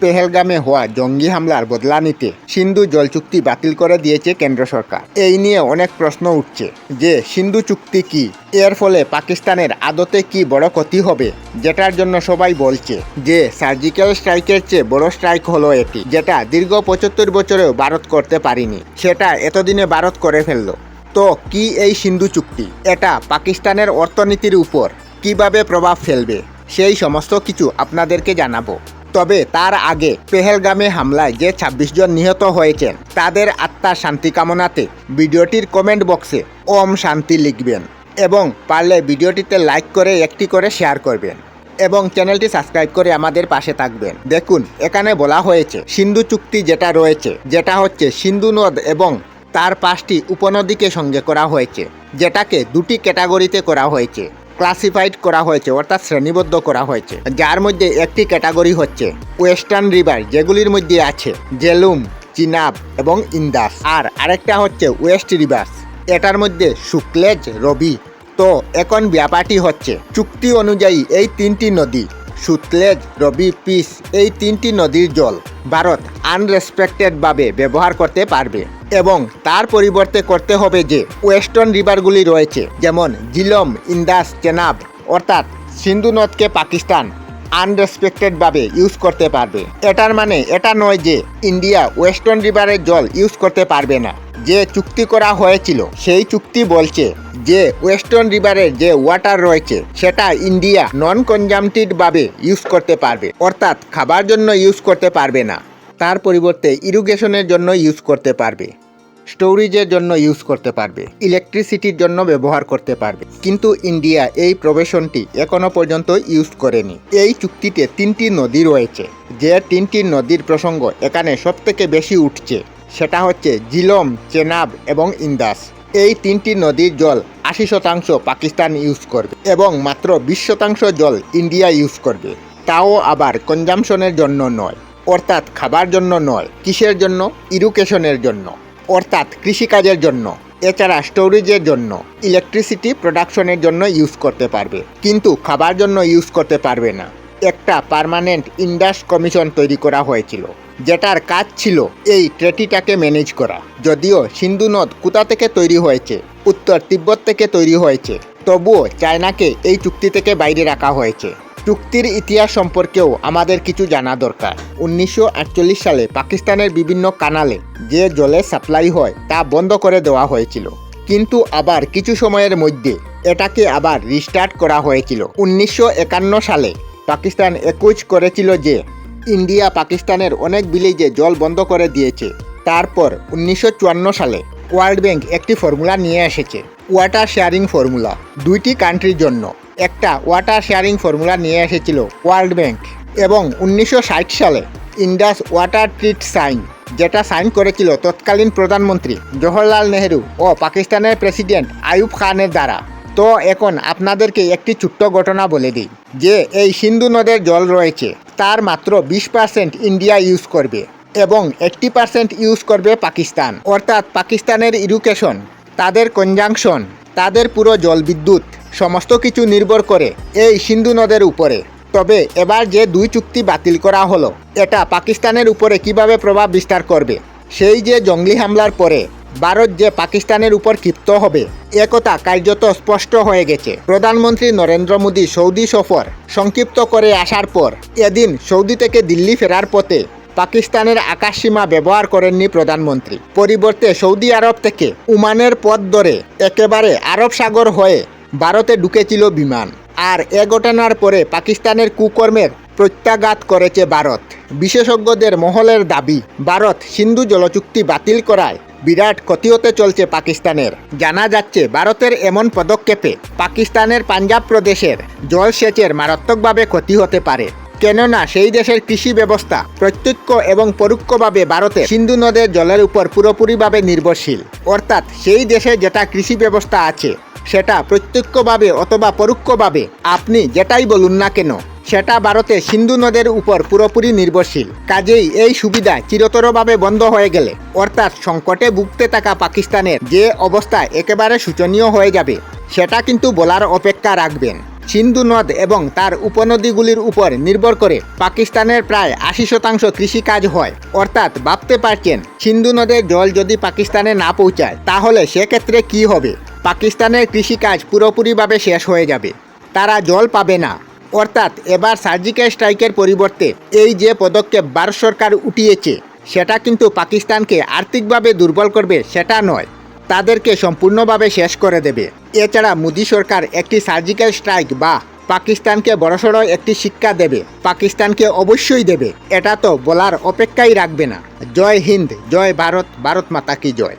পেহেলগামে হওয়া জঙ্গি হামলার বদলা নিতে সিন্ধু জল চুক্তি বাতিল করে দিয়েছে কেন্দ্র সরকার। এই নিয়ে অনেক প্রশ্ন উঠছে যে, সিন্ধু চুক্তি কি? এর ফলে পাকিস্তানের আদতে কি বড় ক্ষতি হবে? যেটার জন্য সবাই বলছে যে, সার্জিক্যাল স্ট্রাইকের চেয়ে বড় স্ট্রাইক হলো এটি, যেটা দীর্ঘ পঁচাত্তর বছরেও ভারত করতে পারিনি। সেটা এতদিনে ভারত করে ফেলল। তো কি এই সিন্ধু চুক্তি? এটা পাকিস্তানের অর্থনীতির উপর কীভাবে প্রভাব ফেলবে? সেই সমস্ত কিছু আপনাদেরকে জানাব। তবে তার আগে পেহেলগামে হামলায় যে ২৬ জন নিহত হয়েছেন, তাদের আত্মার শান্তি কামনাতে ভিডিওটির কমেন্ট বক্সে ওম শান্তি লিখবেন এবং পারলে ভিডিওটিতে লাইক করে একটি করে শেয়ার করবেন এবং চ্যানেলটি সাবস্ক্রাইব করে আমাদের পাশে থাকবেন। দেখুন, এখানে বলা হয়েছে, সিন্ধু চুক্তি যেটা রয়েছে, যেটা হচ্ছে সিন্ধু নদ এবং তার পাঁচটি উপনদীকে সঙ্গে করা হয়েছে, যেটাকে দুটি ক্যাটাগরিতে করা হয়েছে। ক্লাসিফাইড করা হয়েছে, অর্থাৎ শ্রেণীবদ্ধ করা হয়েছে, যার মধ্যে একটি ক্যাটাগরি হচ্ছে ওয়েস্টার্ন রিভার যেগুলির মধ্যে আছে জেলুম, চিনাব এবং ইন্দাস, আর আরেকটা হচ্ছে ওয়েস্ট রিভার্স এটার মধ্যে শুক্লেজ, রবি, তো এখন ব্যাপারটি হচ্ছে, চুক্তি অনুযায়ী এই তিনটি নদী সুতলেজ রবি পিস এই তিনটি নদীর জল ভারত আনরেসপেক্টেডভাবে ব্যবহার করতে পারবে এবং তার পরিবর্তে করতে হবে যে ওয়েস্টার্ন রিভারগুলি রয়েছে, যেমন জিলম, ইন্দাস, চেনাব, অর্থাৎ সিন্ধু নদকে পাকিস্তান আনরেসপেক্টেডভাবে ইউজ করতে পারবে। এটার মানে এটা নয় যে ইন্ডিয়া ওয়েস্টার্ন রিভারের জল ইউজ করতে পারবে না। যে চুক্তি করা হয়েছিল, সেই চুক্তি বলছে যে ওয়েস্টার্ন রিভারের যে ওয়াটার রয়েছে, সেটা ইন্ডিয়া নন কনজামটিভ ভাবে ইউজ করতে পারবে। অর্থাৎ খাবার জন্য ইউজ করতে পারবে না। তার পরিবর্তে ইরিগেশনের জন্য ইউজ করতে পারবে। স্টোরেজের জন্য ইউজ করতে পারবে, ইলেকট্রিসিটির জন্য ব্যবহার করতে পারবে। কিন্তু ইন্ডিয়া এই প্রবেশনটি এখনও পর্যন্ত ইউজ করেনি। এই চুক্তিতে তিনটি নদী রয়েছে, যে তিনটি নদীর প্রসঙ্গ এখানে সবথেকে বেশি উঠছে। সেটা হচ্ছে জিলম, চেনাব এবং ইন্দাস। এই তিনটি নদীর জল আশি শতাংশ পাকিস্তান ইউজ করবে এবং মাত্র বিশ শতাংশ জল ইন্ডিয়া ইউজ করবে। তাও আবার কনজামশনের জন্য নয়, অর্থাৎ খাবার জন্য নয়, কিসের জন্য? ইরুকেশনের জন্য। অর্থাৎ কৃষিকাজের জন্য, এছাড়া স্টোরেজের জন্য ইলেকট্রিসিটি প্রোডাকশনের জন্য ইউজ করতে পারবে, কিন্তু খাবার জন্য ইউজ করতে পারবে না। একটা পার্মানেন্ট ইন্ডাস কমিশন তৈরি করা হয়েছিল, যেটার কাজ ছিল এই ট্রেটিটাকে ম্যানেজ করা। যদিও সিন্ধু নদ কোথা থেকে তৈরি হয়েছে, উত্তর তিব্বত থেকে তৈরি হয়েছে, তবুও চায়নাকে এই চুক্তি থেকে বাইরে রাখা হয়েছে। চুক্তির ইতিহাস সম্পর্কেও আমাদের কিছু জানা দরকার। উনিশশো আটচল্লিশ সালে পাকিস্তানের বিভিন্ন কানালে যে জলের সাপ্লাই হয়, তা বন্ধ করে দেওয়া হয়েছিল। কিন্তু আবার কিছু সময়ের মধ্যে এটাকে আবার রিস্টার্ট করা হয়েছিল। উনিশশো একান্ন সালে পাকিস্তান একুজ করেছিল যে, ইন্ডিয়া পাকিস্তানের অনেক ভিলেজে জল বন্ধ করে দিয়েছে। তারপর উনিশশো চুয়ান্ন সালে ওয়ার্ল্ড ব্যাংক একটি ফর্মুলা নিয়ে এসেছে। ওয়াটার শেয়ারিং ফর্মুলা দুইটি কান্ট্রির জন্য। একটা ওয়াটার শেয়ারিং ফর্মুলা নিয়ে এসেছিল ওয়ার্ল্ড ব্যাংক এবং উনিশশো ষাট সালে ইন্ডাস ওয়াটার ট্রিট সাইন যেটা সাইন করেছিল তৎকালীন প্রধানমন্ত্রী জওহরলাল নেহেরু ও পাকিস্তানের প্রেসিডেন্ট আইয়ুব খানের দ্বারা। তো এখন আপনাদেরকে একটি ছোট্ট ঘটনা বলে দিই, যে এই সিন্ধু নদের জল রয়েছে, তার মাত্র বিশ পার্সেন্ট ইন্ডিয়া ইউজ করবে এবং এইট্টি পার্সেন্ট ইউজ করবে পাকিস্তান। অর্থাৎ পাকিস্তানের ইডুকেশন তাদের কনজাংশন তাদের পুরো জলবিদ্যুৎ সমস্ত কিছু নির্ভর করে এই সিন্ধু নদের উপরে। তবে এবার যে দুই চুক্তি বাতিল করা হলো, এটা পাকিস্তানের উপরে কীভাবে প্রভাব বিস্তার করবে? সেই যে জঙ্গলি হামলার পরে ভারত যে পাকিস্তানের উপর ক্ষিপ্ত হবে একথা কার্যত স্পষ্ট হয়ে গেছে। প্রধানমন্ত্রী নরেন্দ্র মোদী সৌদি সফর সংক্ষিপ্ত করে আসার পর এদিন সৌদি থেকে দিল্লি ফেরার পথে পাকিস্তানের আকাশসীমা ব্যবহার করেননি প্রধানমন্ত্রী। পরিবর্তে সৌদি আরব থেকে উমানের পথ ধরে একেবারে আরব সাগর হয়ে ভারতে ঢুকেছিল বিমান। আর এ ঘটনার পরে পাকিস্তানের কুকর্মের প্রত্যাঘাত করেছে ভারত। বিশেষজ্ঞদের মহলের দাবি, ভারত সিন্ধু জলচুক্তি বাতিল করায় বিরাট ক্ষতি হতে চলছে পাকিস্তানের। জানা যাচ্ছে, ভারতের এমন পদক্ষেপে পাকিস্তানের পাঞ্জাব প্রদেশের জলসেচের মারাত্মকভাবে ক্ষতি হতে পারে। কেননা, সেই দেশের কৃষি ব্যবস্থা প্রত্যক্ষ এবং পরোক্ষভাবে ভারতে সিন্ধু নদের জলের উপর পুরোপুরিভাবে নির্ভরশীল। অর্থাৎ সেই দেশে যেটা কৃষি ব্যবস্থা আছে সেটা প্রত্যক্ষভাবে অথবা পরোক্ষভাবে আপনি যেটাই বলুন না কেন, সেটা ভারতে সিন্ধু নদের উপর পুরোপুরি নির্ভরশীল। কাজেই এই সুবিধা চিরতরভাবে বন্ধ হয়ে গেলে, অর্থাৎ সংকটে ভুগতে থাকা পাকিস্তানের যে অবস্থা একেবারে শোচনীয় হয়ে যাবে, সেটা কিন্তু বলার অপেক্ষা রাখবেন। সিন্ধু নদ এবং তার উপনদীগুলির উপর নির্ভর করে পাকিস্তানের প্রায় আশি শতাংশ কৃষিকাজ হয়। অর্থাৎ ভাবতে পারছেন, সিন্ধু নদের জল যদি পাকিস্তানে না পৌঁছায়, তাহলে সেক্ষেত্রে কি হবে? পাকিস্তানের কৃষিকাজ পুরোপুরিভাবে শেষ হয়ে যাবে। তারা জল পাবে না। অর্থাৎ এবার সার্জিক্যাল স্ট্রাইকের পরিবর্তে এই যে পদক্ষেপ ভারত সরকার উঠিয়েছে, সেটা কিন্তু পাকিস্তানকে আর্থিকভাবে দুর্বল করবে সেটা নয়, তাদেরকে সম্পূর্ণভাবে শেষ করে দেবে। এছাড়া মোদী সরকার একটি সার্জিক্যাল স্ট্রাইক বা পাকিস্তানকে বড়সড় একটি শিক্ষা দেবে, পাকিস্তানকে অবশ্যই দেবে, এটা তো বলার অপেক্ষাই রাখবে না। জয় হিন্দ, জয় ভারত ভারত মাতা কি জয়।